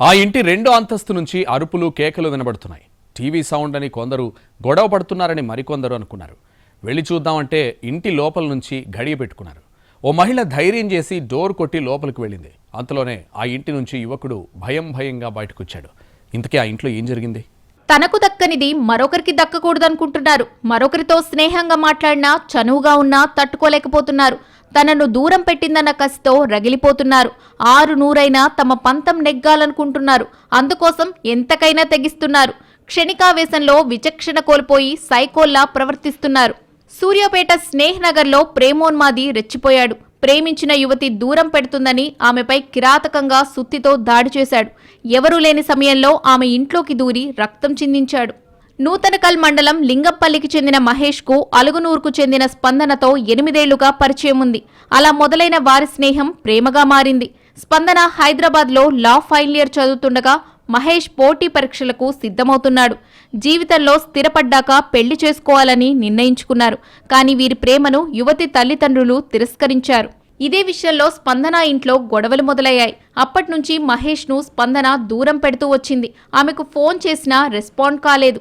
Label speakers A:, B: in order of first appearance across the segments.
A: ఆ ఇంటి రెండో అంతస్తు నుంచి అరుపులు కేకలు వినబడుతున్నాయి. టీవీ సౌండ్ అని కొందరు గొడవ పడుతున్నారని మరికొందరు అనుకున్నారు. వెళ్ళి చూద్దామంటే ఇంటి లోపల నుంచి గడియ పెట్టుకున్నారు. ఓ మహిళ ధైర్యం చేసి డోర్ కొట్టి లోపలికి వెళ్ళింది. అంతలోనే ఆ ఇంటి నుంచి యువకుడు భయం భయంగా బయటకొచ్చాడు. ఇంతకీ ఆ ఇంట్లో ఏం జరిగింది?
B: తనకు దక్కనిది మరొకరికి దక్కకూడదనుకుంటున్నారు. మరొకరితో స్నేహంగా మాట్లాడినా చనువుగా ఉన్నా తట్టుకోలేకపోతున్నారు. తనను దూరం పెట్టిందన్న కసితో రగిలిపోతున్నారు. ఆరు నూరైనా తమ పంతం నెగ్గాలనుకుంటున్నారు. అందుకోసం ఎంతకైనా తెగిస్తున్నారు. క్షణికావేశంలో విచక్షణ కోల్పోయి సైకోల్లా ప్రవర్తిస్తున్నారు. సూర్యాపేట స్నేహనగర్లో ప్రేమోన్మాది రెచ్చిపోయాడు. ప్రేమించిన యువతి దూరం పెడుతుందని ఆమెపై కిరాతకంగా సుత్తితో దాడి చేశాడు. ఎవరూ లేని సమయంలో ఆమె ఇంట్లోకి దూరి రక్తం చిందించాడు. నూతనకల్ మండలం లింగంపల్లికి చెందిన మహేష్కు అలుగునూరుకు చెందిన స్పందనతో ఎనిమిదేళ్ళుగా పరిచయం ఉంది. అలా మొదలైన వారి స్నేహం ప్రేమగా మారింది. స్పందన హైదరాబాద్లో లా ఫైనల్ ఇయర్ చదువుతుండగా మహేష్ పోటీ పరీక్షలకు సిద్ధమవుతున్నాడు. జీవితంలో స్థిరపడ్డాక పెళ్ళి చేసుకోవాలని నిర్ణయించుకున్నారు. కానీ వీరి ప్రేమను యువతి తల్లిదండ్రులు తిరస్కరించారు. ఇదే విషయంలో స్పందన ఇంట్లో గొడవలు మొదలయ్యాయి. అప్పటినుంచి మహేష్ను స్పందన దూరం పెడుతూ వచ్చింది. ఆమెకు ఫోన్ చేసినా రెస్పాండ్ కాలేదు.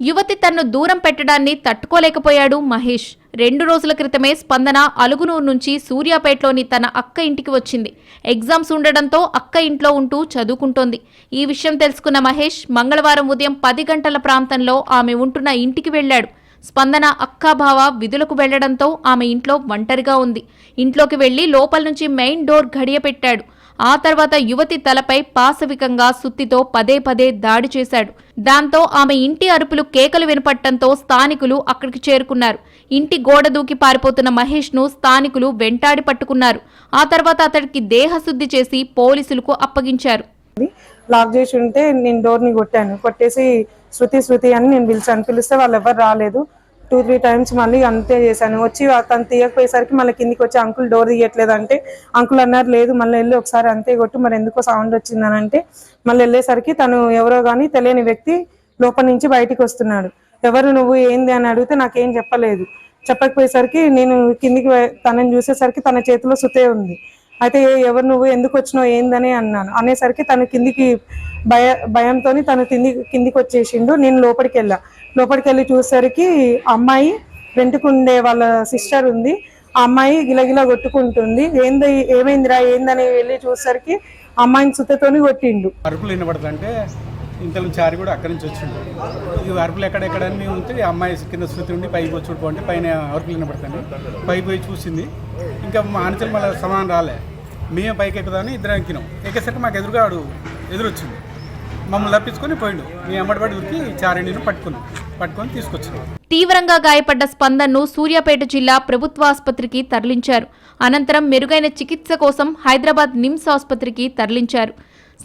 B: యువతి తన్ను దూరం పెట్టడాన్ని తట్టుకోలేకపోయాడు మహేష్. రెండు రోజుల క్రితమే స్పందన అలుగునూరు నుంచి సూర్యాపేటలోని తన అక్క ఇంటికి వచ్చింది. ఎగ్జామ్స్ ఉండడంతో అక్క ఇంట్లో ఉంటూ చదువుకుంటోంది. ఈ విషయం తెలుసుకున్న మహేష్ మంగళవారం ఉదయం పది గంటల ప్రాంతంలో ఆమె ఉంటున్న ఇంటికి వెళ్ళాడు. స్పందన అక్కాభావ విధులకు వెళ్ళడంతో ఆమె ఇంట్లో ఒంటరిగా ఉంది. ఇంట్లోకి వెళ్ళి లోపల నుంచి మెయిన్ డోర్ గడియ పెట్టాడు. ఆ తర్వాత యువతి తలపై పాశవికంగా సుత్తితో పదే పదే దాడి చేశాడు. దాంతో ఆమె ఇంటి అరుపులు కేకలు వినపడటంతో స్థానికులు అక్కడికి చేరుకున్నారు. ఇంటి గోడ దూకి పారిపోతున్న మహేష్ను స్థానికులు వెంటాడి పట్టుకున్నారు. ఆ తర్వాత అతడికి దేహశుద్ధి చేసి పోలీసులకు అప్పగించారు.
C: లాక్ చేసి ఉంటే నేను డోర్ని కొట్టాను. కొట్టేసి శృతి శృతి అని నేను పిలిచాను. పిలిస్తే వాళ్ళు ఎవరు రాలేదు. టూ త్రీ టైమ్స్ మళ్ళీ అంతే చేశాను. వచ్చి తను తీయకపోయేసరికి మళ్ళీ కిందికి వచ్చి అంకుల్ డోర్ తీయట్లేదు అంటే అంకుల్ అన్నారు లేదు మళ్ళీ వెళ్ళి ఒకసారి అంతే కొట్టు మరి ఎందుకో సౌండ్ వచ్చిందని అంటే మళ్ళీ వెళ్ళేసరికి తను ఎవరో కానీ తెలియని వ్యక్తి లోపల నుంచి బయటికి వస్తున్నాడు. ఎవరు నువ్వు ఏంది? అని అడిగితే నాకేం చెప్పలేదు. చెప్పకపోయేసరికి నేను కిందికి తనని చూసేసరికి తన చేతిలో సుతే ఉంది. అయితే ఎవరు నువ్వు? ఎందుకు వచ్చినావు? ఏందని అన్నాను. అనేసరికి తను కిందికి భయ భయంతో తను కింది కిందికి వచ్చేసిండు నేను లోపలికి వెళ్ళా లోపలికి వెళ్ళి చూసేసరికి అమ్మాయి వెంటుకుండే వాళ్ళ సిస్టర్ ఉంది. ఆ అమ్మాయి గిలగిలా కొట్టుకుంటుంది. ఏంది ఏమైందిరా ఏందని వెళ్ళి చూసేసరికి అమ్మాయిని సుత్తతోని కొట్టిండు.
D: అరుపులు వినబడదంటే ఇంతలో చారి కూడా అక్కడి నుంచి వచ్చిండు. ఈ అరుపులు ఎక్కడెక్కడన్నీ ఉంటే ఈ అమ్మాయి కింద శృతి ఉండి పైకి వచ్చి చూడుకోండి పైన అరుపులు వినబడతాను పైకి పోయి చూసింది. ఇంకా మా ఆనచలు మళ్ళీ సమానం రాలే. మేము పైకి ఎక్కుదామని ఇద్దరం ఎక్కినాం. ఎక్కేసరికి మాకు ఎదురుగా ఆడు మమ్మల్ని తప్పించుకొని పోయిండు. మీ అమ్మడిపడి ఉరికి చారణిని పట్టుకున్నాం. పట్టుకొని తీసుకొచ్చినాం
B: తీవ్రంగా గాయపడ్డ స్పందన్ను సూర్యాపేట జిల్లా ప్రభుత్వ ఆసుపత్రికి తరలించారు. అనంతరం మెరుగైన చికిత్స కోసం హైదరాబాద్ నిమ్స్ ఆసుపత్రికి తరలించారు.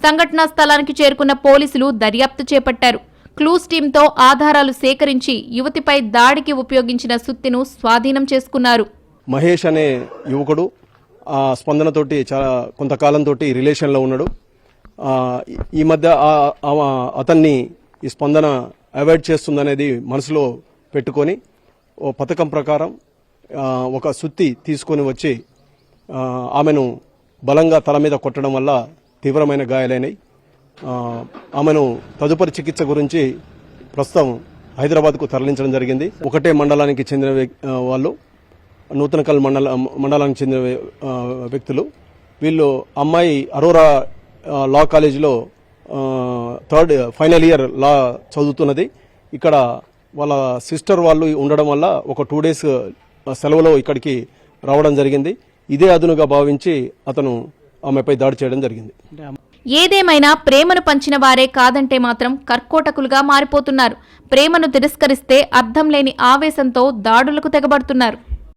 B: సంఘటనా స్థలానికి చేరుకున్న పోలీసులు దర్యాప్తు చేపట్టారు. క్లూస్ టీంతో ఆధారాలు సేకరించి యువతిపై దాడికి ఉపయోగించిన సుత్తిను స్వాధీనం చేసుకున్నారు.
E: మహేష్ అనే యువకుడు ఆ స్పందనతోటి చాలా కొంతకాలంతో రిలేషన్లో ఉన్నాడు. ఈ మధ్య అతన్ని ఈ స్పందన అవాయిడ్ చేస్తుందనేది మనసులో పెట్టుకొని ఓ పథకం ప్రకారం ఒక సుత్తి తీసుకొని వచ్చి ఆమెను బలంగా తల మీద కొట్టడం వల్ల తీవ్రమైన గాయాలైనాయి. ఆమెను తదుపరి చికిత్స గురించి ప్రస్తుతం హైదరాబాద్కు తరలించడం జరిగింది. ఒకటే మండలానికి చెందిన వాళ్ళు నూతనకల్ మండల మండలానికి చెందిన వ్యక్తులు. వీళ్ళు అమ్మాయి అరోరా లా కాలేజీలో థర్డ్ ఫైనల్ ఇయర్ లా చదువుతున్నది. ఇక్కడ వాళ్ళ సిస్టర్ వాళ్ళు ఉండడం వల్ల ఒక టూ డేస్ సెలవులో ఇక్కడికి రావడం జరిగింది. ఇదే అదునుగా భావించి అతను ఆమెపై దాడి చేయడం జరిగింది.
B: ఏదేమైనా ప్రేమను పంచిన వారే కాదంటే మాత్రం కర్కోటకులుగా మారిపోతున్నారు. ప్రేమను తిరస్కరిస్తే అర్థం లేని ఆవేశంతో దాడులకు తెగబడుతున్నారు.